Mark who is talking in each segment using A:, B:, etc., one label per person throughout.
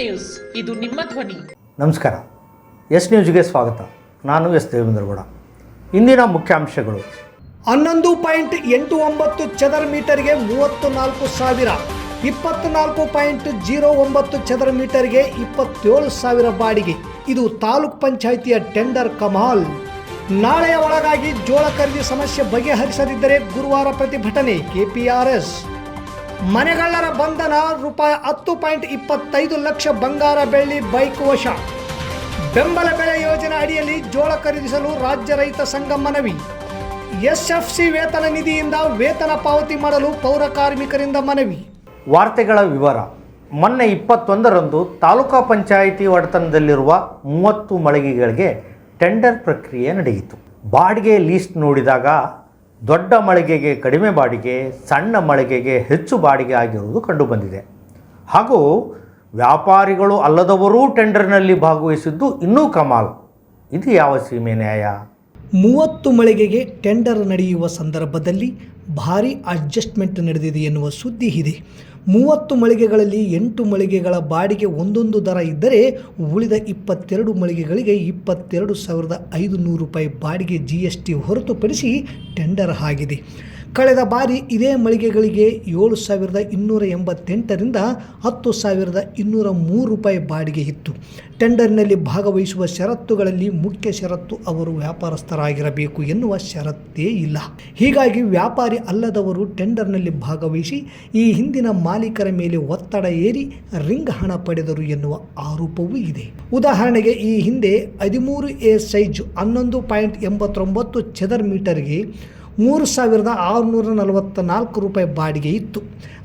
A: News. ಇದು ನಿಮ್ಮ ಧ್ವನಿ.
B: ನಮಸ್ಕಾರ. ಎಸ್ ನ್ಯೂಸ್ಗೆ ಸ್ವಾಗತ. ನಾನು ಎಸ್ ದೇವೇಂದ್ರಗೌಡ ಇಂದಿನ ಮುಖ್ಯಾಂಶಗಳು.
C: ಹನ್ನೊಂದು ಪಾಯಿಂಟ್ ಎಂಟು ಒಂಬತ್ತು ಚದರ ಮೀಟರ್ಗೆ ಮೂವತ್ತು ನಾಲ್ಕು ಸಾವಿರ ಇಪ್ಪತ್ನಾಲ್ಕು ಪಾಯಿಂಟ್ ಜೀರೋ ಒಂಬತ್ತು ಚದರ ಮೀಟರ್ಗೆ ಇಪ್ಪತ್ತೇಳು ಸಾವಿರ ಬಾಡಿಗೆ. ಇದು ತಾಲೂಕ್ ಪಂಚಾಯಿತಿಯ ಟೆಂಡರ್ ಕಮಾಲ್. ನಾಳೆಯ ಒಳಗಾಗಿ ಜೋಳ ಖರೀದಿ ಸಮಸ್ಯೆ ಬಗೆಹರಿಸದಿದ್ದರೆ ಗುರುವಾರ ಪ್ರತಿಭಟನೆ ಕೆಪಿಆರ್ಎಸ್. ಮನೆಗಳ್ಳರ ಬಂಧನ ರೂಪಾಯಿ ಹತ್ತು ಪಾಯಿಂಟ್ ಇಪ್ಪತ್ತೈದು ಲಕ್ಷ ಬಂಗಾರ ಬೆಳ್ಳಿ ಬೈಕ್ ವಶ. ಬೆಂಬಲ ಬೆಲೆ ಯೋಜನೆ ಅಡಿಯಲ್ಲಿ ಜೋಳ ಖರೀದಿಸಲು ರಾಜ್ಯ ರೈತ ಸಂಘ ಮನವಿ. ಎಸ್ಎಫ್ಸಿ ವೇತನ ನಿಧಿಯಿಂದ ವೇತನ ಪಾವತಿ ಮಾಡಲು ಪೌರ ಕಾರ್ಮಿಕರಿಂದ ಮನವಿ.
B: ವಾರ್ತೆಗಳ ವಿವರ. ಮೊನ್ನೆ ಇಪ್ಪತ್ತೊಂದರಂದು ತಾಲೂಕಾ ಪಂಚಾಯಿತಿ ಒಡೆತನದಲ್ಲಿರುವ ಮೂವತ್ತು ಮಳಿಗೆಗಳಿಗೆ ಟೆಂಡರ್ ಪ್ರಕ್ರಿಯೆ ನಡೆಯಿತು. ಬಾಡಿಗೆ ಲೀಸ್ಟ್ ನೋಡಿದಾಗ ದೊಡ್ಡ ಮಳಿಗೆಗೆ ಕಡಿಮೆ ಬಾಡಿಗೆ, ಸಣ್ಣ ಮಳಿಗೆಗೆ ಹೆಚ್ಚು ಬಾಡಿಗೆ ಆಗಿರುವುದು ಕಂಡುಬಂದಿದೆ. ಹಾಗೂ ವ್ಯಾಪಾರಿಗಳು ಅಲ್ಲದವರೂ ಟೆಂಡರ್ನಲ್ಲಿ ಭಾಗವಹಿಸಿದ್ದು ಇನ್ನೂ ಕಮಾಲ್. ಇದು ಯಾವ ಸೀಮೆ ನ್ಯಾಯ?
C: ಮೂವತ್ತು ಮಳಿಗೆಗೆ ಟೆಂಡರ್ ನಡೆಯುವ ಸಂದರ್ಭದಲ್ಲಿ ಭಾರೀ ಅಡ್ಜಸ್ಟ್ಮೆಂಟ್ ನಡೆದಿದೆ ಎನ್ನುವ ಸುದ್ದಿ ಇದೆ. ಮೂವತ್ತು ಮಳಿಗೆಗಳಲ್ಲಿ ಎಂಟು ಮಳಿಗೆಗಳ ಬಾಡಿಗೆ ಒಂದೊಂದು ದರ ಇದ್ದರೆ ಉಳಿದ ಇಪ್ಪತ್ತೆರಡು ಮಳಿಗೆಗಳಿಗೆ ಇಪ್ಪತ್ತೆರಡು ಸಾವಿರದ ಐದು ನೂರು ರೂಪಾಯಿ ಬಾಡಿಗೆ ಜಿ ಎಸ್ ಟಿ ಹೊರತುಪಡಿಸಿ ಟೆಂಡರ್ ಆಗಿದೆ. ಕಳೆದ ಬಾರಿ ಇದೇ ಮಳಿಗೆಗಳಿಗೆ ಏಳು ಸಾವಿರದ ಇನ್ನೂರ ಎಂಬತ್ತೆಂಟರಿಂದ ಹತ್ತು ಸಾವಿರದ ಇನ್ನೂರ ಮೂರು ರೂಪಾಯಿ ಬಾಡಿಗೆ ಇತ್ತು. ಟೆಂಡರ್ನಲ್ಲಿ ಭಾಗವಹಿಸುವ ಷರತ್ತುಗಳಲ್ಲಿ ಮುಖ್ಯ ಷರತ್ತು ಅವರು ವ್ಯಾಪಾರಸ್ಥರಾಗಿರಬೇಕು ಎನ್ನುವ ಷರತ್ತೇ ಇಲ್ಲ. ಹೀಗಾಗಿ ವ್ಯಾಪಾರಿ ಅಲ್ಲದವರು ಟೆಂಡರ್ನಲ್ಲಿ ಭಾಗವಹಿಸಿ ಈ ಹಿಂದಿನ ಮಾಲೀಕರ ಮೇಲೆ ಒತ್ತಡ ಏರಿ ರಿಂಗ್ ಹಣ ಪಡೆದರು ಎನ್ನುವ ಆರೋಪವೂ ಇದೆ. ಉದಾಹರಣೆಗೆ ಈ ಹಿಂದೆ ಹದಿಮೂರು ಎ ಸೈಜ್ ಹನ್ನೊಂದು ಪಾಯಿಂಟ್ ಎಂಬತ್ತೊಂಬತ್ತು ಚದರ್ ಮೀಟರ್ಗೆ ಮೂರು ಸಾವಿರದ ಆರುನೂರ ನಲವತ್ತ ನಾಲ್ಕು ರೂಪಾಯಿ ಬಾಡಿಗೆ ಇತ್ತು.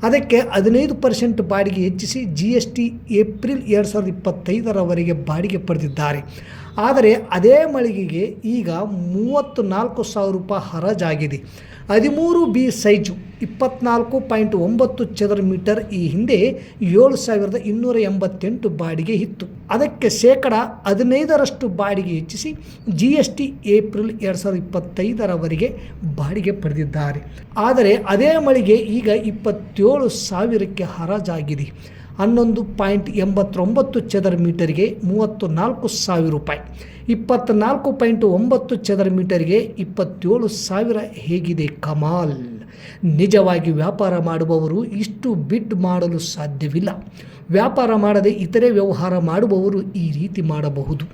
C: ಅದಕ್ಕೆ ಹದಿನೈದು ಪರ್ಸೆಂಟ್ ಬಾಡಿಗೆ ಹೆಚ್ಚಿಸಿ ಜಿ ಎಸ್ ಟಿ ಏಪ್ರಿಲ್ ಎರಡು ಸಾವಿರದ ಇಪ್ಪತ್ತೈದರವರೆಗೆ ಬಾಡಿಗೆ ಪಡೆದಿದ್ದಾರೆ. ಆದರೆ ಅದೇ ಮಳಿಗೆಗೆ ಈಗ ಮೂವತ್ತು ನಾಲ್ಕು ಸಾವಿರ ರೂಪಾಯಿ ಹರಾಜಾಗಿದೆ. ಹದಿಮೂರು ಬಿ ಸೈಜು. ಇಪ್ಪತ್ನಾಲ್ಕು ಪಾಯಿಂಟ್ ಒಂಬತ್ತು ಚದರ ಮೀಟರ್ ಈ ಹಿಂದೆ ಏಳು ಸಾವಿರದ ಇನ್ನೂರ ಎಂಬತ್ತೆಂಟು ಬಾಡಿಗೆ ಇತ್ತು. ಅದಕ್ಕೆ ಶೇಕಡ ಹದಿನೈದರಷ್ಟು ಬಾಡಿಗೆ ಹೆಚ್ಚಿಸಿ ಜಿ ಎಸ್ ಟಿ ಏಪ್ರಿಲ್ ಎರಡು ಸಾವಿರದ ಇಪ್ಪತ್ತೈದರವರೆಗೆ ಬಾಡಿಗೆ ಪಡೆದಿದ್ದಾರೆ. ಆದರೆ ಅದೇ ಮಳಿಗೆ ಈಗ ಇಪ್ಪತ್ತೇಳು ಸಾವಿರಕ್ಕೆ ಹರಾಜಾಗಿದೆ. ಹನ್ನೊಂದು ಪಾಯಿಂಟ್ ಎಂಬತ್ತೊಂಬತ್ತು ಚದರ ಮೀಟರ್ಗೆ ಮೂವತ್ತು ನಾಲ್ಕು ಸಾವಿರ ರೂಪಾಯಿ. ಇಪ್ಪತ್ತ್ನಾಲ್ಕು ಪಾಯಿಂಟ್ ಒಂಬತ್ತು ಚದರ ಮೀಟರ್ಗೆ ಇಪ್ಪತ್ತೇಳು ಸಾವಿರ ಹೇಗಿದೆ ಕಮಾಲ್. ನಿಜವಾಗಿ ವ್ಯಾಪಾರ ಮಾಡುವವರು ಇಷ್ಟು ಬಿಡ್ ಮಾಡಲು ಸಾಧ್ಯವಿಲ್ಲ. ವ್ಯಾಪಾರ ಮಾಡದೆ ಇತರೆ ವ್ಯವಹಾರ ಮಾಡುವವರು ಈ ರೀತಿ ಮಾಡಬಹುದು.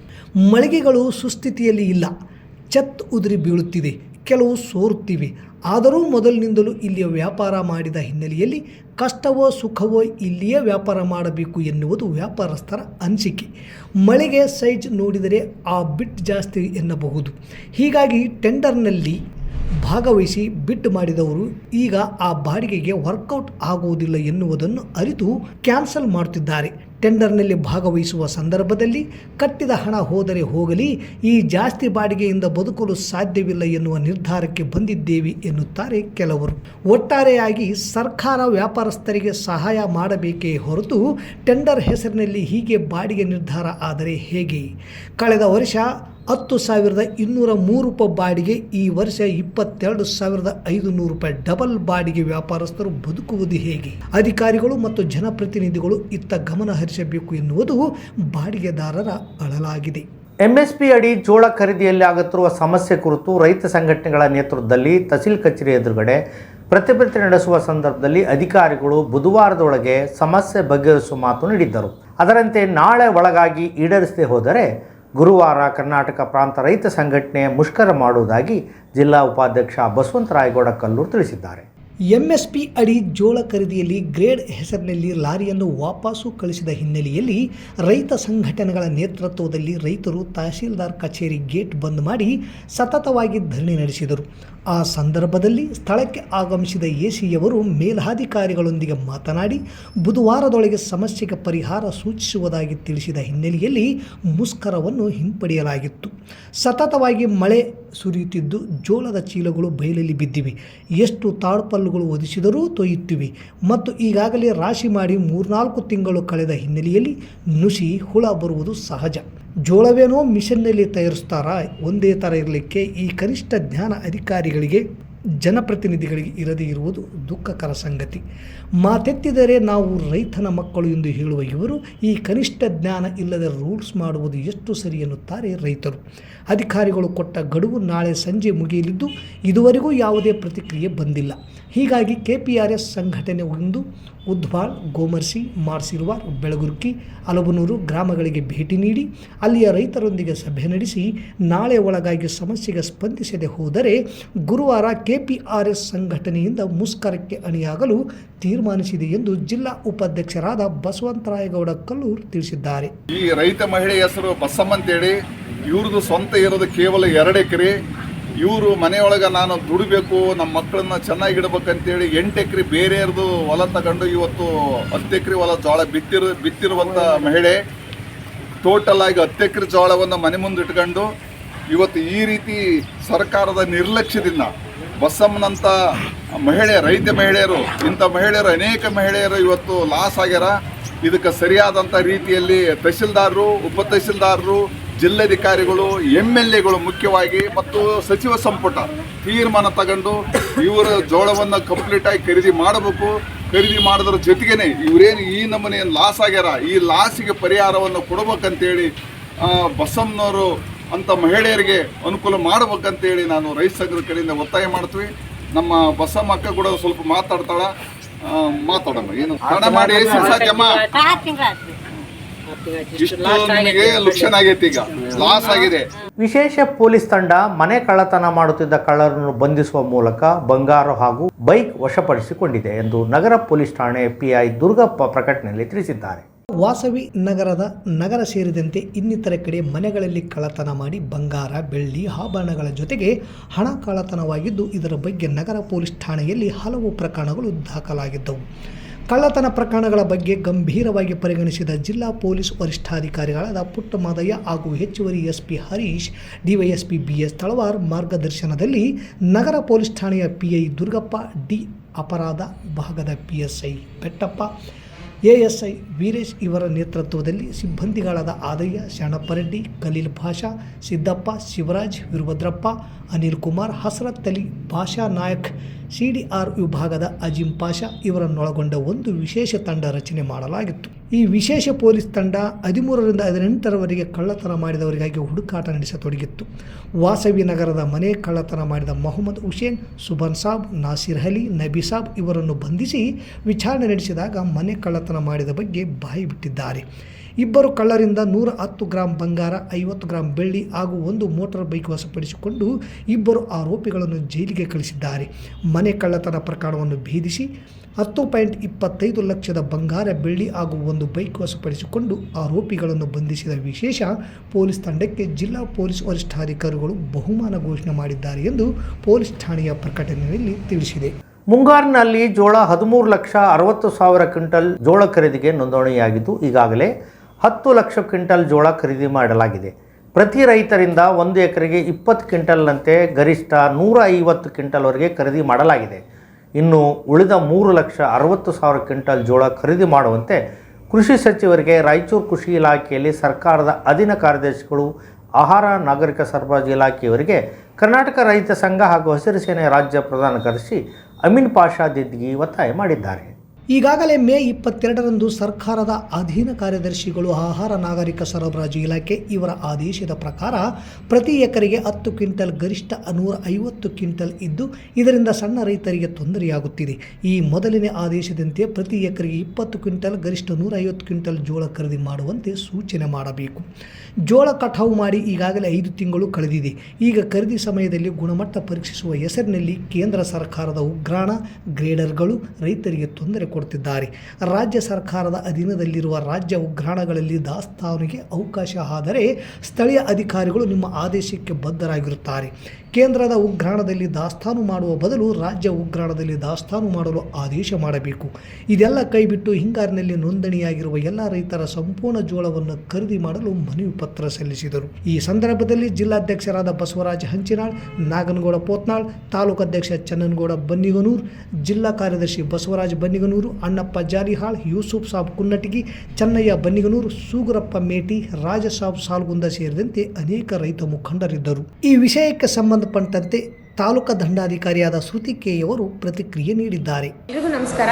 C: ಮಳಿಗೆಗಳು ಸುಸ್ಥಿತಿಯಲ್ಲಿ ಇಲ್ಲ. ಚತ್ ಉದುರಿ ಬೀಳುತ್ತಿದೆ. ಕೆಲವು ಸೋರುತ್ತಿವೆ. ಆದರೂ ಮೊದಲಿನಿಂದಲೂ ಇಲ್ಲಿಯ ವ್ಯಾಪಾರ ಮಾಡಿದ ಹಿನ್ನೆಲೆಯಲ್ಲಿ ಕಷ್ಟವೋ ಸುಖವೋ ಇಲ್ಲಿಯೇ ವ್ಯಾಪಾರ ಮಾಡಬೇಕು ಎನ್ನುವುದು ವ್ಯಾಪಾರಸ್ಥರ ಅನಿಸಿಕೆ. ಮಳಿಗೆ ಸೈಜ್ ನೋಡಿದರೆ ಆ ಬಿಟ್ ಜಾಸ್ತಿ ಎನ್ನಬಹುದು. ಹೀಗಾಗಿ ಟೆಂಡರ್ನಲ್ಲಿ ಭಾಗವಹಿಸಿ ಬಿಟ್ ಮಾಡಿದವರು ಈಗ ಆ ಬಾಡಿಗೆಗೆ ವರ್ಕೌಟ್ ಆಗುವುದಿಲ್ಲ ಎನ್ನುವುದನ್ನು ಅರಿತು ಕ್ಯಾನ್ಸಲ್ ಮಾಡುತ್ತಿದ್ದಾರೆ. ಟೆಂಡರ್ನಲ್ಲಿ ಭಾಗವಹಿಸುವ ಸಂದರ್ಭದಲ್ಲಿ ಕಟ್ಟಿದ ಹಣ ಹೋದರೆ ಹೋಗಲಿ, ಈ ಜಾಸ್ತಿ ಬಾಡಿಗೆಯಿಂದ ಬದುಕಲು ಸಾಧ್ಯವಿಲ್ಲ ಎನ್ನುವ ನಿರ್ಧಾರಕ್ಕೆ ಬಂದಿದ್ದೇವೆ ಎನ್ನುತ್ತಾರೆ ಕೆಲವರು. ಒಟ್ಟಾರೆಯಾಗಿ ಸರ್ಕಾರ ವ್ಯಾಪಾರಸ್ಥರಿಗೆ ಸಹಾಯ ಮಾಡಬೇಕೇ ಹೊರತು ಟೆಂಡರ್ ಹೆಸರಿನಲ್ಲಿ ಹೀಗೆ ಬಾಡಿಗೆ ನಿರ್ಧಾರ ಆದರೆ ಹೇಗೆ? ಕಳೆದ ವರ್ಷ ಹತ್ತು ಸಾವಿರದ ಇನ್ನೂರ ಮೂರು ರೂಪಾಯಿ ಬಾಡಿಗೆ ಈ ವರ್ಷ ಇಪ್ಪತ್ತೆರಡು ಸಾವಿರದ ಐದು ನೂರು ರೂಪಾಯಿ ಡಬಲ್ ಬಾಡಿಗೆ ವ್ಯಾಪಾರಸ್ಥರು ಬದುಕುವುದು ಹೇಗೆ? ಅಧಿಕಾರಿಗಳು ಮತ್ತು ಜನಪ್ರತಿನಿಧಿಗಳು ಇತ್ತ ಗಮನ ಹರಿಸಬೇಕು ಎನ್ನುವುದು ಬಾಡಿಗೆದಾರರ ಅಳಲಾಗಿದೆ.
B: ಎಂಎಸ್ಪಿ ಅಡಿ ಜೋಳ ಖರೀದಿಯಲ್ಲಿ ಆಗುತ್ತಿರುವ ಸಮಸ್ಯೆ ಕುರಿತು ರೈತ ಸಂಘಟನೆಗಳ ನೇತೃತ್ವದಲ್ಲಿ ತಹಸೀಲ್ ಕಚೇರಿ ಎದುರುಗಡೆ ಪ್ರತಿಭಟನೆ ನಡೆಸುವ ಸಂದರ್ಭದಲ್ಲಿ ಅಧಿಕಾರಿಗಳು ಬುಧವಾರದೊಳಗೆ ಸಮಸ್ಯೆ ಬಗೆಹರಿಸುವ ಮಾತು ನೀಡಿದ್ದರು. ಅದರಂತೆ ನಾಳೆ ಒಳಗಾಗಿ ಈಡೇರಿಸದೆ ಹೋದರೆ ಗುರುವಾರ ಕರ್ನಾಟಕ ಪ್ರಾಂತ ರೈತ ಸಂಘಟನೆ ಮುಷ್ಕರ ಮಾಡುವುದಾಗಿ ಜಿಲ್ಲಾ ಉಪಾಧ್ಯಕ್ಷ ಬಸವಂತ ರಾಯಗೌಡ ಕಲ್ಲೂರು ತಿಳಿಸಿದ್ದಾರೆ.
C: ಎಂಎಸ್ಪಿ ಅಡಿ ಜೋಳ ಖರೀದಿಯಲ್ಲಿ ಗ್ರೇಡ್ ಹೆಸರಿನಲ್ಲಿ ಲಾರಿಯನ್ನು ವಾಪಸ್ಸು ಕಳಿಸಿದ ಹಿನ್ನೆಲೆಯಲ್ಲಿ ರೈತ ಸಂಘಟನೆಗಳ ನೇತೃತ್ವದಲ್ಲಿ ರೈತರು ತಹಸೀಲ್ದಾರ್ ಕಚೇರಿ ಗೇಟ್ ಬಂದ್ ಮಾಡಿ ಸತತವಾಗಿ ಧರಣಿ ನಡೆಸಿದರು. ಆ ಸಂದರ್ಭದಲ್ಲಿ ಸ್ಥಳಕ್ಕೆ ಆಗಮಿಸಿದ ಎಸಿಯವರು ಮೇಲಾಧಿಕಾರಿಗಳೊಂದಿಗೆ ಮಾತನಾಡಿ, ಬುಧವಾರದೊಳಗೆ ಸಮಸ್ಯೆಗೆ ಪರಿಹಾರ ಸೂಚಿಸುವುದಾಗಿ ತಿಳಿಸಿದ ಹಿನ್ನೆಲೆಯಲ್ಲಿ ಮುಷ್ಕರವನ್ನು ಹಿಂಪಡೆಯಲಾಗಿತ್ತು. ಸತತವಾಗಿ ಮಳೆ ಸುರಿಯುತ್ತಿದ್ದು ಜೋಳದ ಚೀಲಗಳು ಬಯಲಲ್ಲಿ ಬಿದ್ದಿವೆ. ಎಷ್ಟು ತಾಡ್ಪಲ್ಲುಗಳು ಒದಿಸಿದರೂ ತೊಯ್ಯುತ್ತಿವೆ. ಮತ್ತು ಈಗಾಗಲೇ ರಾಶಿ ಮಾಡಿ ಮೂರ್ನಾಲ್ಕು ತಿಂಗಳು ಕಳೆದ ಹಿನ್ನೆಲೆಯಲ್ಲಿ ನುಸಿ ಹುಳ ಬರುವುದು ಸಹಜ. ಜೋಳವೇನೋ ಮಿಷನ್ನಲ್ಲಿ ತಯಾರಿಸ್ತಾರಾ, ಒಂದೇ ಥರ ಇರಲಿಕ್ಕೆ ಈ ಕನಿಷ್ಠ ಜ್ಞಾನ ಅಧಿಕಾರಿಗಳಿಗೆ, ಜನಪ್ರತಿನಿಧಿಗಳಿಗೆ ಇರದೇ ಇರುವುದು ದುಃಖಕರ ಸಂಗತಿ. ಮಾತೆತ್ತಿದರೆ ನಾವು ರೈತನ ಮಕ್ಕಳು ಎಂದು ಹೇಳುವ ಇವರು ಈ ಕನಿಷ್ಠ ಜ್ಞಾನ ಇಲ್ಲದೆ ರೂಲ್ಸ್ ಮಾಡುವುದು ಎಷ್ಟು ಸರಿ ಎನ್ನುತ್ತಾರೆ ರೈತರು. ಅಧಿಕಾರಿಗಳು ಕೊಟ್ಟ ಗಡುವು ನಾಳೆ ಸಂಜೆ ಮುಗಿಯಲಿದ್ದು, ಇದುವರೆಗೂ ಯಾವುದೇ ಪ್ರತಿಕ್ರಿಯೆ ಬಂದಿಲ್ಲ. ಹೀಗಾಗಿ ಕೆ ಪಿ ಆರ್ ಎಸ್ ಸಂಘಟನೆ ಒಂದು ಉದ್ವಾಳ್ ಗೋಮರ್ಸಿ ಮಾರ್ಸಿರುವ ಬೆಳಗುರ್ಕಿ, ಅಲಬನೂರು ಗ್ರಾಮಗಳಿಗೆ ಭೇಟಿ ನೀಡಿ ಅಲ್ಲಿಯ ರೈತರೊಂದಿಗೆ ಸಭೆ ನಡೆಸಿ ನಾಳೆ ಒಳಗಾಗಿ ಸಮಸ್ಯೆಗೆ ಸ್ಪಂದಿಸದೆ ಹೋದರೆ ಗುರುವಾರ ಕೆಪಿಆರ್ಎಸ್ ಸಂಘಟನೆಯಿಂದ ಮುಷ್ಕರಕ್ಕೆ ಅಣಿಯಾಗಲು ತೀರ್ಮಾನಿಸಿದೆ ಎಂದು ಜಿಲ್ಲಾ ಉಪಾಧ್ಯಕ್ಷರಾದ ಬಸವಂತರಾಯಗೌಡ ಕಲ್ಲೂರ್ ತಿಳಿಸಿದ್ದಾರೆ.
A: ಈ ರೈತ ಮಹಿಳೆ ಹೆಸರು ಬಸಮ್ಮ ಅಂತೇಳಿ ಇವ್ರದ್ದು ಸ್ವಂತ ಇರೋದು ಕೇವಲ ಎರಡು ಎಕರೆ. ಇವರು ಮನೆಯೊಳಗೆ ನಾನು ದುಡಿಬೇಕು ನಮ್ಮ ಮಕ್ಕಳನ್ನ ಚೆನ್ನಾಗಿಡ್ಬೇಕಂತೇಳಿ ಎಂಟು ಎಕರೆ ಬೇರೆಯವ್ರದ್ದು ಹೊಲ ತಗೊಂಡು ಇವತ್ತು ಹತ್ತು ಎಕರೆ ಹೊಲ ಜೋಳ ಬಿತ್ತಿರು ಬಿತ್ತಿರುವಂಥ ಮಹಿಳೆ ಟೋಟಲ್ ಆಗಿ ಹತ್ತು ಎಕರೆ ಜೋಳವನ್ನು ಮನೆ ಮುಂದೆ ಇಟ್ಕೊಂಡು ಇವತ್ತು ಈ ರೀತಿ ಸರ್ಕಾರದ ನಿರ್ಲಕ್ಷ್ಯದಿಂದ ಬಸಮ್ಮನಂಥ ಮಹಿಳೆ, ರೈತ ಮಹಿಳೆಯರು, ಇಂಥ ಮಹಿಳೆಯರು, ಅನೇಕ ಮಹಿಳೆಯರು ಇವತ್ತು ಲಾಸ್ ಆಗ್ಯಾರ. ಇದಕ್ಕೆ ಸರಿಯಾದಂಥ ರೀತಿಯಲ್ಲಿ ತಹಸೀಲ್ದಾರರು ಉಪ ತಹಶೀಲ್ದಾರರು ಜಿಲ್ಲಾಧಿಕಾರಿಗಳು ಎಂ ಎಲ್ ಎಗಳು ಮುಖ್ಯವಾಗಿ ಮತ್ತು ಸಚಿವ ಸಂಪುಟ ತೀರ್ಮಾನ ತಗೊಂಡು ಇವರ ಜೋಳವನ್ನು ಕಂಪ್ಲೀಟ್ ಆಗಿ ಖರೀದಿ ಮಾಡಬೇಕು. ಖರೀದಿ ಮಾಡೋದ್ರ ಜೊತೆಗೇನೆ ಇವರೇನು ಈ ನಮ್ಮನೆ ಲಾಸ್ ಆಗ್ಯಾರ? ಈ ಲಾಸಿಗೆ ಪರಿಹಾರವನ್ನು ಕೊಡ್ಬೇಕಂತೇಳಿ ಬಸಮ್ನವರು ಬಸಮ್ಮನವರು ಅಂತ ಮಹಿಳೆಯರಿಗೆ ಅನುಕೂಲ ಮಾಡ್ಬೇಕಂತೇಳಿ ನಾನು ರೈತ ಸಂಘದ ಕಡೆಯಿಂದ ಒತ್ತಾಯ ಮಾಡ್ತೀವಿ. ನಮ್ಮ ಬಸಮ್ಮ ಅಕ್ಕ ಕೂಡ ಸ್ವಲ್ಪ ಮಾತಾಡ್ತಾಳ. ಮಾತಾಡೋಣ ಏನು ಕಾರಣ ಮಾಡಿ
B: ವಿಶೇಷ ಪೊಲೀಸ್ ತಂಡ ಮನೆ ಕಳ್ಳತನ ಮಾಡುತ್ತಿದ್ದ ಕಳ್ಳರನ್ನು ಬಂಧಿಸುವ ಮೂಲಕ ಬಂಗಾರ ಹಾಗೂ ಬೈಕ್ ವಶಪಡಿಸಿಕೊಂಡಿದೆ ಎಂದು ನಗರ ಪೊಲೀಸ್ ಠಾಣೆ ಪಿಐ ದುರ್ಗಪ್ಪ ಪ್ರಕಟಣೆಯಲ್ಲಿ ತಿಳಿಸಿದ್ದಾರೆ.
C: ವಾಸವಿ ನಗರದ ನಗರ ಸೇರಿದಂತೆ ಇನ್ನಿತರ ಕಡೆ ಮನೆಗಳಲ್ಲಿ ಕಳ್ಳತನ ಮಾಡಿ ಬಂಗಾರ ಬೆಳ್ಳಿ ಆಭರಣಗಳ ಜೊತೆಗೆ ಹಣ ಕಳ್ಳತನವಾಗಿದ್ದು ಇದರ ಬಗ್ಗೆ ನಗರ ಪೊಲೀಸ್ ಠಾಣೆಯಲ್ಲಿ ಹಲವು ಪ್ರಕರಣಗಳು ದಾಖಲಾಗಿದ್ದವು. ಕಳ್ಳತನ ಪ್ರಕರಣಗಳ ಬಗ್ಗೆ ಗಂಭೀರವಾಗಿ ಪರಿಗಣಿಸಿದ ಜಿಲ್ಲಾ ಪೊಲೀಸ್ ವರಿಷ್ಠಾಧಿಕಾರಿಗಳಾದ ಪುಟ್ಟಮಾದಯ್ಯ ಹಾಗೂ ಹೆಚ್ಚುವರಿ SP Harish, DySP B S Talawar ಮಾರ್ಗದರ್ಶನದಲ್ಲಿ ನಗರ ಪೊಲೀಸ್ ಠಾಣೆಯ ಪಿಐ ದುರ್ಗಪ್ಪ, ಡಿ ಅಪರಾಧ ಭಾಗದ ಪಿಎಸ್ಐ ಬೆಟ್ಟಪ್ಪ ಎಎಸ್ಐ ವೀರೇಶ್ ಇವರ ನೇತೃತ್ವದಲ್ಲಿ ಸಿಬ್ಬಂದಿಗಳಾದ ಆದಯ್ಯ ಶರಣಪ್ಪರೆಡ್ಡಿ ಖಲೀಲ್ ಭಾಷಾ, ಸಿದ್ದಪ್ಪ, ಶಿವರಾಜ್, ವೀರಭದ್ರಪ್ಪ ಅನಿಲ್ ಕುಮಾರ್, ಹಸರತ್ ಅಲಿ ಪಾಷಾ ನಾಯಕ್ ಸಿಡಿಆರ್ ವಿಭಾಗದ ಅಜಿಂ ಪಾಷಾ ಇವರನ್ನೊಳಗೊಂಡ ಒಂದು ವಿಶೇಷ ತಂಡ ರಚನೆ ಮಾಡಲಾಗಿತ್ತು. ಈ ವಿಶೇಷ ಪೊಲೀಸ್ ತಂಡ ಹದಿಮೂರರಿಂದ ಹದಿನೆಂಟರವರೆಗೆ ಕಳ್ಳತನ ಮಾಡಿದವರಿಗಾಗಿ ಹುಡುಕಾಟ ನಡೆಸತೊಡಗಿತ್ತು. ವಾಸವಿ ನಗರದ ಮನೆ ಕಳ್ಳತನ ಮಾಡಿದ ಮೊಹಮ್ಮದ್ ಹುಸೇನ್ ಸುಬನ್ ಸಾಬ್, ನಾಸಿರ್ ಅಲಿ, ನಬಿ ಸಾಬ್ ಇವರನ್ನು ಬಂಧಿಸಿ ವಿಚಾರಣೆ ನಡೆಸಿದಾಗ ಮನೆ ಕಳ್ಳತನ ಮಾಡಿದ ಬಗ್ಗೆ ಬಾಯಿ ಬಿಟ್ಟಿದ್ದಾರೆ. ಇಬ್ಬರು ಕಳ್ಳರಿಂದ ನೂರ ಹತ್ತು ಗ್ರಾಂ ಬಂಗಾರ, ಐವತ್ತು ಗ್ರಾಂ ಬೆಳ್ಳಿ ಹಾಗೂ ಒಂದು ಮೋಟಾರ್ ಬೈಕ್ ವಶಪಡಿಸಿಕೊಂಡು ಇಬ್ಬರು ಆರೋಪಿಗಳನ್ನು ಜೈಲಿಗೆ ಕಳಿಸಿದ್ದಾರೆ. ಮನೆ ಕಳ್ಳತನ ಪ್ರಕರಣವನ್ನು ಭೇದಿಸಿ ಹತ್ತು ಪಾಯಿಂಟ್ ಇಪ್ಪತ್ತೈದು ಲಕ್ಷದ ಬಂಗಾರ, ಬೆಳ್ಳಿ ಹಾಗೂ ಒಂದು ಬೈಕ್ ವಶಪಡಿಸಿಕೊಂಡು ಆರೋಪಿಗಳನ್ನು ಬಂಧಿಸಿದ ವಿಶೇಷ ಪೊಲೀಸ್ ತಂಡಕ್ಕೆ ಜಿಲ್ಲಾ ಪೊಲೀಸ್ ವರಿಷ್ಠಾಧಿಕಾರಿಗಳು ಬಹುಮಾನ ಘೋಷಣೆ ಮಾಡಿದ್ದಾರೆ ಎಂದು ಪೊಲೀಸ್ ಠಾಣೆಯ ಪ್ರಕಟಣೆಯಲ್ಲಿ ತಿಳಿಸಿದೆ.
B: ಮುಂಗಾರಿನಲ್ಲಿ ಜೋಳ ಹದಿಮೂರು ಲಕ್ಷ ಅರವತ್ತು ಸಾವಿರ ಕ್ವಿಂಟಲ್ ಜೋಳ ಖರೀದಿಗೆ ನೋಂದಣಿಯಾಗಿದ್ದು ಈಗಾಗಲೇ ಹತ್ತು ಲಕ್ಷ ಕ್ವಿಂಟಲ್ ಜೋಳ ಖರೀದಿ ಮಾಡಲಾಗಿದೆ. ಪ್ರತಿ ರೈತರಿಂದ ಒಂದು ಎಕರೆಗೆ ಇಪ್ಪತ್ತು ಕ್ವಿಂಟಲ್ನಂತೆ ಗರಿಷ್ಠ ನೂರ ಐವತ್ತು ಕ್ವಿಂಟಲ್ವರೆಗೆ ಖರೀದಿ ಮಾಡಲಾಗಿದೆ. ಇನ್ನು ಉಳಿದ ಮೂರು ಲಕ್ಷ ಅರವತ್ತು ಸಾವಿರ ಕ್ವಿಂಟಲ್ ಜೋಳ ಖರೀದಿ ಮಾಡುವಂತೆ ಕೃಷಿ ಸಚಿವರಿಗೆ ರಾಯಚೂರು ಕೃಷಿ ಇಲಾಖೆಯಲ್ಲಿ ಸರ್ಕಾರದ ಅಧೀನ ಕಾರ್ಯದರ್ಶಿಗಳು, ಆಹಾರ, ನಾಗರಿಕ ಸರಬರಾಜು ಇಲಾಖೆಯವರಿಗೆ ಕರ್ನಾಟಕ ರೈತ ಸಂಘ ಹಾಗೂ ಹಸಿರು ಸೇನೆ ರಾಜ್ಯ ಪ್ರಧಾನ ಕಾರ್ಯದರ್ಶಿ ಅಮೀನ್ ಪಾಷಾ ದಿದ್ಗಿ ಒತ್ತಾಯ ಮಾಡಿದ್ದಾರೆ.
C: ಈಗಾಗಲೇ ಮೇ ಇಪ್ಪತ್ತೆರಡರಂದು ಸರ್ಕಾರದ ಅಧೀನ ಕಾರ್ಯದರ್ಶಿಗಳು ಆಹಾರ ನಾಗರಿಕ ಸರಬರಾಜು ಇಲಾಖೆ ಇವರ ಆದೇಶದ ಪ್ರಕಾರ ಪ್ರತಿ ಎಕರೆಗೆ ಹತ್ತು ಕ್ವಿಂಟಲ್ ಗರಿಷ್ಠ ನೂರ ಐವತ್ತು ಕ್ವಿಂಟಲ್ ಇದ್ದು ಇದರಿಂದ ಸಣ್ಣ ರೈತರಿಗೆ ತೊಂದರೆಯಾಗುತ್ತಿದೆ. ಈ ಮೊದಲನೇ ಆದೇಶದಂತೆ ಪ್ರತಿ ಎಕರೆಗೆ ಇಪ್ಪತ್ತು ಕ್ವಿಂಟಲ್, ಗರಿಷ್ಠ ನೂರ ಐವತ್ತು ಕ್ವಿಂಟಲ್ ಜೋಳ ಖರೀದಿ ಮಾಡುವಂತೆ ಸೂಚನೆ ಮಾಡಬೇಕು. ಜೋಳ ಕಟಾವು ಮಾಡಿ ಈಗಾಗಲೇ ಐದು ತಿಂಗಳು ಕಳೆದಿದೆ. ಈಗ ಖರೀದಿ ಸಮಯದಲ್ಲಿ ಗುಣಮಟ್ಟ ಪರೀಕ್ಷಿಸುವ ಹೆಸರಿನಲ್ಲಿ ಕೇಂದ್ರ ಸರ್ಕಾರದ ಉಗ್ರಾಣ, ಗ್ರೇಡರ್ಗಳು ರೈತರಿಗೆ ತೊಂದರೆ ಕೊಡುತ್ತಿದ್ದಾರೆ ರಾಜ್ಯ ಸರ್ಕಾರದ ಅಧೀನದಲ್ಲಿರುವ ರಾಜ್ಯ ಉಗ್ರಾಣಗಳಲ್ಲಿ ದಾಸ್ತಾನಿಗೆ ಅವಕಾಶ ಆದರೆ ಸ್ಥಳೀಯ ಅಧಿಕಾರಿಗಳು ನಿಮ್ಮ ಆದೇಶಕ್ಕೆ ಬದ್ಧರಾಗಿರುತ್ತಾರೆ. ಕೇಂದ್ರದ ಉಗ್ರಾಣದಲ್ಲಿ ದಾಸ್ತಾನು ಮಾಡುವ ಬದಲು ರಾಜ್ಯ ಉಗ್ರಾಣದಲ್ಲಿ ದಾಸ್ತಾನು ಮಾಡಲು ಆದೇಶ ಮಾಡಬೇಕು. ಇದೆಲ್ಲ ಕೈಬಿಟ್ಟು ಹಿಂಗಾರಿನಲ್ಲಿ ನೋಂದಣಿಯಾಗಿರುವ ಎಲ್ಲ ರೈತರ ಸಂಪೂರ್ಣ ಜೋಳವನ್ನು ಖರೀದಿ ಮಾಡಲು ಮನವಿ ಪತ್ರ ಸಲ್ಲಿಸಿದರು. ಈ ಸಂದರ್ಭದಲ್ಲಿ ಜಿಲ್ಲಾಧ್ಯಕ್ಷರಾದ ಬಸವರಾಜ ಹಂಚಿನಾಳ್, ನಾಗನಗೌಡ ಪೋತ್ನಾಳ್, ತಾಲೂಕು ಅಧ್ಯಕ್ಷ ಚನ್ನನಗೌಡ ಬನ್ನಿಗನೂರ್, ಜಿಲ್ಲಾ ಕಾರ್ಯದರ್ಶಿ ಬಸವರಾಜ ಬನ್ನಿಗನೂರು, ಅಣ್ಣಪ್ಪ ಜಾರಿಹಾಳ್ ಯೂಸುಫ್ ಸಾಬ್ ಕುನ್ನಟಗಿ, ಚನ್ನಯ್ಯ ಬನ್ನಿಗನೂರು, ಸೂಗರಪ್ಪ ಮೇಟಿ ರಾಜಸಾಬ್ ಸಾಲ್ಗುಂದ ಸೇರಿದಂತೆ ಅನೇಕ ರೈತ ಮುಖಂಡರಿದ್ದರು. ಈ ವಿಷಯಕ್ಕೆ ಸಂಬಂಧಪಟ್ಟಂತೆ ತಾಲೂಕಾ ದಂಡಾಧಿಕಾರಿಯಾದ ಶ್ರುತಿ ಕೆ ಅವರು ಪ್ರತಿಕ್ರಿಯೆ ನೀಡಿದ್ದಾರೆ.
D: ಎಲ್ರಿಗೂ ನಮಸ್ಕಾರ.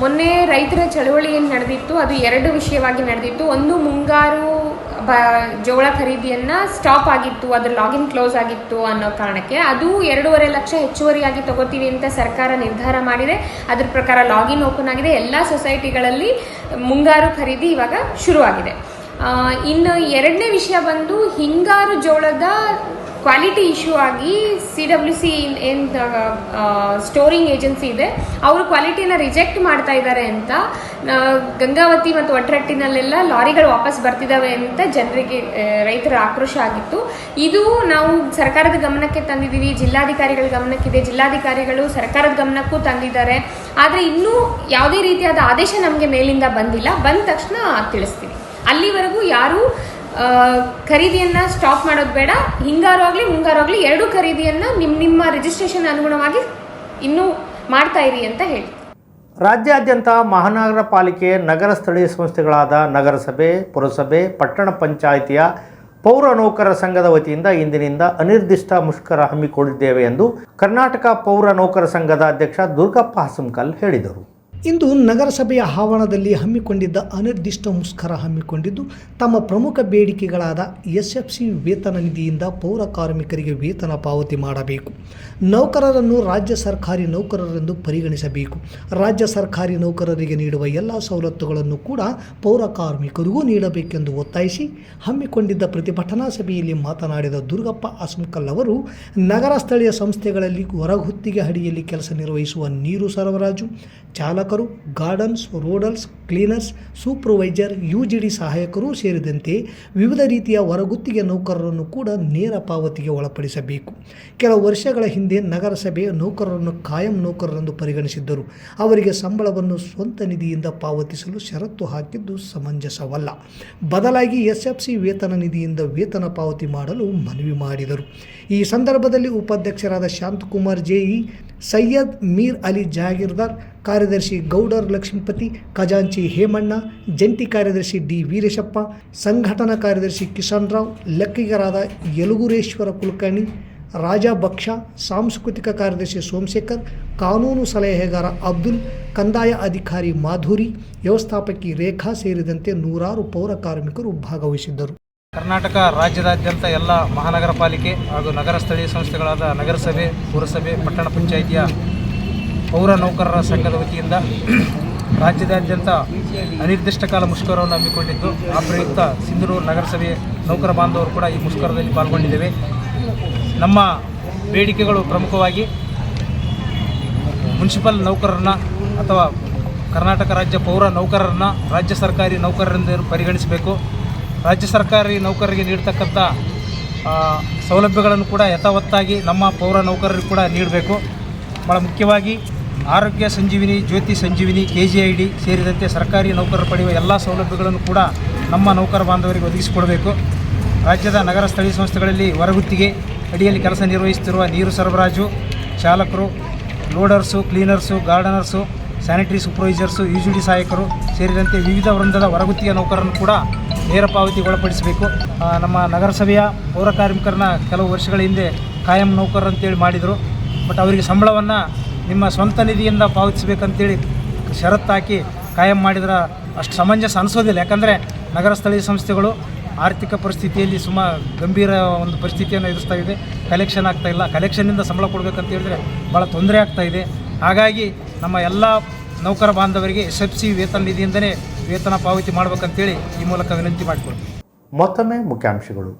D: ಮೊನ್ನೆ ರೈತರ ಚಳವಳಿ ಏನು ನಡೆದಿತ್ತು? ಅದು ಎರಡು ವಿಷಯವಾಗಿ ನಡೆದಿತ್ತು. ಒಂದು ಮುಂಗಾರು ಬ, ಜೋಳ ಖರೀದಿಯನ್ನು ಸ್ಟಾಪ್ ಆಗಿತ್ತು ಅದರ ಲಾಗಿನ್ ಕ್ಲೋಸ್ ಆಗಿತ್ತು ಅನ್ನೋ ಕಾರಣಕ್ಕೆ. ಅದು ಎರಡೂವರೆ ಲಕ್ಷ ಹೆಚ್ಚುವರಿಯಾಗಿ ತಗೋತೀವಿ ಅಂತ ಸರ್ಕಾರ ನಿರ್ಧಾರ ಮಾಡಿದೆ. ಅದ್ರ ಪ್ರಕಾರ ಲಾಗಿನ್ ಓಪನ್ ಆಗಿದೆ. ಎಲ್ಲ ಸೊಸೈಟಿಗಳಲ್ಲಿ ಮುಂಗಾರು ಖರೀದಿ ಇವಾಗ ಶುರುವಾಗಿದೆ. ಇನ್ನು ಎರಡನೇ ವಿಷಯ ಬಂದು ಹಿಂಗಾರು ಜೋಳದ ಕ್ವಾಲಿಟಿ ಇಶ್ಯೂ ಆಗಿ ಸಿ ಡಬ್ಲ್ಯೂ ಸಿ ಏನು ಸ್ಟೋರಿಂಗ್ ಏಜೆನ್ಸಿ ಇದೆ. ಅವರು ಕ್ವಾಲಿಟಿನ ರಿಜೆಕ್ಟ್ ಮಾಡ್ತಾ ಇದ್ದಾರೆ ಅಂತ ಗಂಗಾವತಿ ಮತ್ತು ಒಟ್ರಟ್ಟಿನಲ್ಲೆಲ್ಲ ಲಾರಿಗಳು ವಾಪಸ್ ಬರ್ತಿದ್ದಾವೆ ಅಂತ ಜನರಿಗೆ ರೈತರ ಆಕ್ರೋಶ ಆಗಿತ್ತು. ಇದು ನಾವು ಸರ್ಕಾರದ ಗಮನಕ್ಕೆ ತಂದಿದ್ದೀವಿ, ಜಿಲ್ಲಾಧಿಕಾರಿಗಳ ಗಮನಕ್ಕಿದೆ. ಜಿಲ್ಲಾಧಿಕಾರಿಗಳು ಸರ್ಕಾರದ ಗಮನಕ್ಕೂ ತಂದಿದ್ದಾರೆ. ಆದರೆ ಇನ್ನೂ ಯಾವುದೇ ರೀತಿಯಾದ ಆದೇಶ ನಮಗೆ ಮೇಲಿಂದ ಬಂದಿಲ್ಲ. ಬಂದ ತಕ್ಷಣ ತಿಳಿಸ್ತೀವಿ. ಅಲ್ಲಿವರೆಗೂ ಯಾರೂ ಖರೀದಿಯನ್ನ ಸ್ಟಾಪ್ ಮಾಡೋದು ಬೇಡ. ಹಿಂಗಾರು ಆಗಲಿ ಮುಂಗಾರು ಆಗಲಿ ಎರಡೂ ಖರೀದಿಯನ್ನ ನಿಮ್ಮ ನಿಮ್ಮ ರಿಜಿಸ್ಟ್ರೇಷನ್ ಅನುಗುಣವಾಗಿ ಇನ್ನೂ ಮಾಡ್ತಾ ಇರಿ ಅಂತ ಹೇಳಿ.
B: ರಾಜ್ಯಾದ್ಯಂತ ಮಹಾನಗರ ಪಾಲಿಕೆ ನಗರ ಸ್ಥಳೀಯ ಸಂಸ್ಥೆಗಳಾದ ನಗರಸಭೆ, ಪುರಸಭೆ, ಪಟ್ಟಣ ಪಂಚಾಯಿತಿಯ ಪೌರ ನೌಕರರ ಸಂಘದ ವತಿಯಿಂದ ಇಂದಿನಿಂದ ಅನಿರ್ದಿಷ್ಟ ಮುಷ್ಕರ ಹಮ್ಮಿಕೊಂಡಿದ್ದೇವೆ ಎಂದು ಕರ್ನಾಟಕ ಪೌರ ನೌಕರ ಸಂಘದ ಅಧ್ಯಕ್ಷ ದುರ್ಗಪ್ಪ ಹಾಸುಂಕಲ್ ಹೇಳಿದರು.
C: ಇಂದು ನಗರಸಭೆಯ ಆವರಣದಲ್ಲಿ ಹಮ್ಮಿಕೊಂಡಿದ್ದ ಅನಿರ್ದಿಷ್ಟ ಮುಷ್ಕರ ಹಮ್ಮಿಕೊಂಡಿದ್ದು, ತಮ್ಮ ಪ್ರಮುಖ ಬೇಡಿಕೆಗಳಾದ ಎಸ್ ಎಫ್ ಸಿ ವೇತನ ನಿಧಿಯಿಂದ ಪೌರ ಕಾರ್ಮಿಕರಿಗೆ ವೇತನ ಪಾವತಿ ಮಾಡಬೇಕು. ನೌಕರರನ್ನು ರಾಜ್ಯ ಸರ್ಕಾರಿ ನೌಕರರೆಂದು ಪರಿಗಣಿಸಬೇಕು. ರಾಜ್ಯ ಸರ್ಕಾರಿ ನೌಕರರಿಗೆ ನೀಡುವ ಎಲ್ಲ ಸವಲತ್ತುಗಳನ್ನು ಕೂಡ ಪೌರ ಕಾರ್ಮಿಕರಿಗೂ ನೀಡಬೇಕೆಂದು ಒತ್ತಾಯಿಸಿ ಹಮ್ಮಿಕೊಂಡಿದ್ದ ಪ್ರತಿಭಟನಾ ಸಭೆಯಲ್ಲಿ ಮಾತನಾಡಿದ ದುರ್ಗಪ್ಪ ಅಸ್ಮಿಕಲ್ ಅವರು, ನಗರ ಸ್ಥಳೀಯ ಸಂಸ್ಥೆಗಳಲ್ಲಿ ಹೊರಗುತ್ತಿಗೆ ಅಡಿಯಲ್ಲಿ ಕೆಲಸ ನಿರ್ವಹಿಸುವ ನೀರು ಸರಬರಾಜು ಚಾಲಕರು gardens, loaders, cleaners, supervisor U G D ಸಹಾಯಕರು ಸೇರಿದಂತೆ ವಿವಿಧ ರೀತಿಯ ಹೊರಗುತ್ತಿಗೆ ನೌಕರರನ್ನು ಕೂಡ ನೇರ ಪಾವತಿಗೆ ಒಳಪಡಿಸಬೇಕು. ಕೆಲವು ವರ್ಷಗಳ ಹಿಂದೆ ನಗರಸಭೆ ನೌಕರರನ್ನು ಕಾಯಂ ನೌಕರರೆಂದು ಪರಿಗಣಿಸಿದ್ದರು. ಅವರಿಗೆ ಸಂಬಳವನ್ನು ಸ್ವಂತ ನಿಧಿಯಿಂದ ಪಾವತಿಸಲು ಷರತ್ತು ಹಾಕಿದ್ದು ಸಮಂಜಸವಲ್ಲ. ಬದಲಾಗಿ ಎಸ್ ಎಫ್ ಸಿ ವೇತನ ನಿಧಿಯಿಂದ ವೇತನ ಪಾವತಿ ಮಾಡಲು ಮನವಿ ಮಾಡಿದರು. ಈ ಸಂದರ್ಭದಲ್ಲಿ ಉಪಾಧ್ಯಕ್ಷರಾದ ಶಾಂತಕುಮಾರ್ ಜೆಇ ಸೈಯದ್ ಮೀರ್ ಅಲಿ ಜಾಗೀರ್ದಾರ್, ಕಾರ್ಯದರ್ಶಿ ಗೌಡರ್ ಲಕ್ಷ್ಮೀಪತಿ, ಖಜಾಂಚಿ ಹೇಮಣ್ಣ, ಜಂಟಿ ಕಾರ್ಯದರ್ಶಿ ಡಿ ವೀರೇಶಪ್ಪ, ಸಂಘಟನಾ ಕಾರ್ಯದರ್ಶಿ ಕಿಶನ್ ರಾವ್, ಲೆಕ್ಕಿಗರಾದ ಯಲುಗುರೇಶ್ವರ ಕುಲಕರ್ಣಿ, ರಾಜಾ ಬಕ್ಷ, ಸಾಂಸ್ಕೃತಿಕ ಕಾರ್ಯದರ್ಶಿ ಸೋಮಶೇಖರ್, ಕಾನೂನು ಸಲಹೆಗಾರ ಅಬ್ದುಲ್, ಕಂದಾಯ ಅಧಿಕಾರಿ ಮಾಧುರಿ, ವ್ಯವಸ್ಥಾಪಕಿ ರೇಖಾ ಸೇರಿದಂತೆ ನೂರಾರು ಪೌರ ಕಾರ್ಮಿಕರು ಭಾಗವಹಿಸಿದ್ದರು.
E: ಕರ್ನಾಟಕ ರಾಜ್ಯದಾದ್ಯಂತ ಎಲ್ಲ ಮಹಾನಗರ ಪಾಲಿಕೆ ಹಾಗೂ ನಗರ ಸ್ಥಳೀಯ ಸಂಸ್ಥೆಗಳಾದ ನಗರಸಭೆ, ಪುರಸಭೆ, ಪಟ್ಟಣ ಪಂಚಾಯಿತಿಯ ಪೌರ ನೌಕರರ ಸಂಘದ ವತಿಯಿಂದ ರಾಜ್ಯದಾದ್ಯಂತ ಅನಿರ್ದಿಷ್ಟ ಕಾಲ ಮುಷ್ಕರವನ್ನು ಹಮ್ಮಿಕೊಂಡಿದ್ದು, ಆ ಪ್ರಯುಕ್ತ ಸಿಂಧನೂರು ನಗರಸಭೆ ನೌಕರ ಬಾಂಧವರು ಕೂಡ ಈ ಮುಷ್ಕರದಲ್ಲಿ ಪಾಲ್ಗೊಂಡಿದ್ದೇವೆ. ನಮ್ಮ ಬೇಡಿಕೆಗಳು ಪ್ರಮುಖವಾಗಿ ಮುನ್ಸಿಪಲ್ ನೌಕರರನ್ನ ಅಥವಾ ಕರ್ನಾಟಕ ರಾಜ್ಯ ಪೌರ ನೌಕರರನ್ನ ರಾಜ್ಯ ಸರ್ಕಾರಿ ನೌಕರರಿಂದ ಪರಿಗಣಿಸಬೇಕು. ರಾಜ್ಯ ಸರ್ಕಾರಿ ನೌಕರರಿಗೆ ನೀಡ್ತಕ್ಕಂಥ ಸೌಲಭ್ಯಗಳನ್ನು ಕೂಡ ಯಥಾವತ್ತಾಗಿ ನಮ್ಮ ಪೌರ ನೌಕರರಿಗೆ ಕೂಡ ನೀಡಬೇಕು. ಭಾಳ ಮುಖ್ಯವಾಗಿ ಆರೋಗ್ಯ ಸಂಜೀವಿನಿ, ಜ್ಯೋತಿ ಸಂಜೀವಿನಿ ಕೆ ಜಿ ಸೇರಿದಂತೆ ಸರ್ಕಾರಿ ನೌಕರರು ಪಡೆಯುವ ಎಲ್ಲ ಸೌಲಭ್ಯಗಳನ್ನು ಕೂಡ ನಮ್ಮ ನೌಕರ ಬಾಂಧವರಿಗೆ ಒದಗಿಸಿಕೊಡಬೇಕು. ರಾಜ್ಯದ ನಗರ ಸ್ಥಳೀಯ ಸಂಸ್ಥೆಗಳಲ್ಲಿ ಹೊರಗುತ್ತಿಗೆ ಅಡಿಯಲ್ಲಿ ಕೆಲಸ ನಿರ್ವಹಿಸುತ್ತಿರುವ ನೀರು ಸರಬರಾಜು ಚಾಲಕರು, loaders, cleaners, gardeners sanitary supervisors U G ಸಹಾಯಕರು ಸೇರಿದಂತೆ ವಿವಿಧ ವೃಂದದ ಹೊರಗುತ್ತಿಗೆ ನೌಕರರನ್ನು ಕೂಡ ನೇರ ಪಾವತಿಗೊಳಪಡಿಸಬೇಕು. ನಮ್ಮ ನಗರಸಭೆಯ ಪೌರ ಕಾರ್ಮಿಕರನ್ನ ಕೆಲವು ವರ್ಷಗಳ ಹಿಂದೆ ಕಾಯಂ ನೌಕರರು ಅಂತೇಳಿ ಮಾಡಿದರು. ಬಟ್ ಅವರಿಗೆ ಸಂಬಳವನ್ನು ನಿಮ್ಮ ಸ್ವಂತ ನಿಧಿಯಿಂದ ಪಾವತಿಸಬೇಕಂತೇಳಿ ಷರತ್ತಾಕಿ ಕಾಯಂ ಮಾಡಿದ್ರೆ ಅಷ್ಟು ಸಮಂಜಸ ಅನಿಸೋದಿಲ್ಲ. ಯಾಕಂದರೆ ನಗರ ಸ್ಥಳೀಯ ಸಂಸ್ಥೆಗಳು ಆರ್ಥಿಕ ಪರಿಸ್ಥಿತಿಯಲ್ಲಿ ಸುಮ ಗಂಭೀರ ಒಂದು ಪರಿಸ್ಥಿತಿಯನ್ನು ಎದುರಿಸ್ತಾ ಇದೆ. ಕಲೆಕ್ಷನ್ ಆಗ್ತಾ ಇಲ್ಲ. ಕಲೆಕ್ಷನ್ನಿಂದ ಸಂಬಳ ಕೊಡಬೇಕಂತ ಹೇಳಿದ್ರೆ ಭಾಳ ತೊಂದರೆ ಆಗ್ತಾ ಇದೆ. ಹಾಗಾಗಿ ನಮ್ಮ ಎಲ್ಲ ನೌಕರ ಬಾಂಧವರಿಗೆ ಎಸ್ ಎಫ್ ಸಿ ವೇತನ ನಿಧಿಯಿಂದಲೇ ವೇತನ ಪಾವತಿ ಮಾಡಬೇಕಂತೇಳಿ ಈ ಮೂಲಕ ವಿನಂತಿ ಮಾಡಿಕೊಳ್ಳಿ
B: ಮತ್ತೊಮ್ಮೆ ಮುಖ್ಯಾಂಶಗಳು.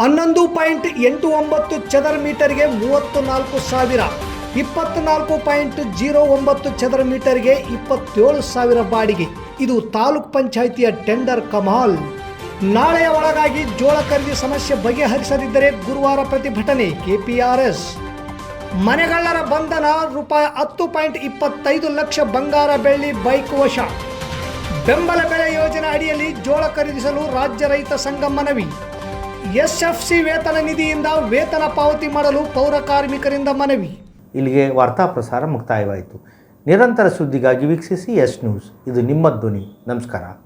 C: ಹನ್ನೊಂದು ಪಾಯಿಂಟ್ ಎಂಟು ಒಂಬತ್ತು ಚದರ ಮೀಟರ್ಗೆ ಮೂವತ್ತು ನಾಲ್ಕು ಸಾವಿರ ಇಪ್ಪತ್ನಾಲ್ಕು ಪಾಯಿಂಟ್ ಜೀರೋ ಒಂಬತ್ತು ಚದರ ಮೀಟರ್ಗೆ ಇಪ್ಪತ್ತೇಳು ಸಾವಿರ ಬಾಡಿಗೆ. ಇದು ತಾಲೂಕ್ ಪಂಚಾಯಿತಿಯ ಟೆಂಡರ್ ಕಮಾಲ್. ನಾಳೆಯ ಒಳಗಾಗಿ ಜೋಳ ಖರೀದಿ ಸಮಸ್ಯೆ ಬಗೆಹರಿಸದಿದ್ದರೆ ಗುರುವಾರ ಪ್ರತಿಭಟನೆ ಕೆಪಿಆರ್ಎಸ್. ಮನೆಗಳ್ಳರ ಬಂಧನ ರೂಪಾಯಿ ಹತ್ತು ಪಾಯಿಂಟ್ ಇಪ್ಪತ್ತೈದು ಲಕ್ಷ ಬಂಗಾರ ಬೆಳ್ಳಿ ಬೈಕ್ ವಶ. ಬೆಂಬಲ ಬೆಲೆ ಯೋಜನೆ ಅಡಿಯಲ್ಲಿ ಜೋಳ ಖರೀದಿಸಲು ರಾಜ್ಯ ರೈತ ಸಂಘ ಮನವಿ. ಎಸ್ಎಫ್ಸಿ ವೇತನ ನಿಧಿಯಿಂದ ವೇತನ ಪಾವತಿ ಮಾಡಲು ಪೌರ ಕಾರ್ಮಿಕರಿಂದ ಮನವಿ.
B: ಇಲ್ಲಿಗೆ ವಾರ್ತಾ ಪ್ರಸಾರ ಮುಕ್ತಾಯವಾಯಿತು. ನಿರಂತರ ಸುದ್ದಿಗಾಗಿ ವೀಕ್ಷಿಸಿ ಎಸ್ ನ್ಯೂಸ್. ಇದು ನಿಮ್ಮ ಧ್ವನಿ. ನಮಸ್ಕಾರ.